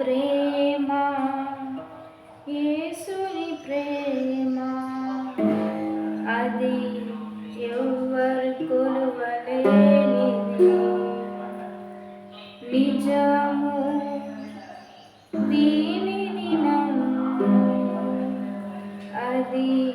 ప్రేమ యేసుని ప్రేమ. అది ఎవరు కొలువలేనిది నిజము. దీనిని నమ్ము. అది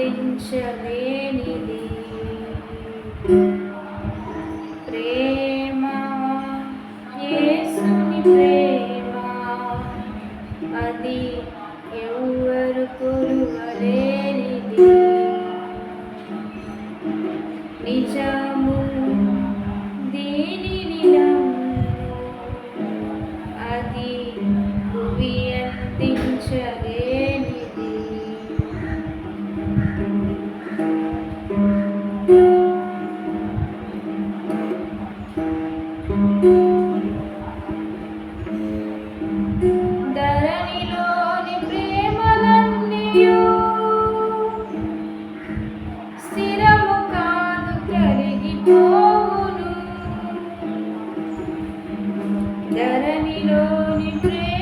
వర్ధించలేనిది ప్రేమ యేసుని ప్రేమ అది ధరణిలోని ప్రే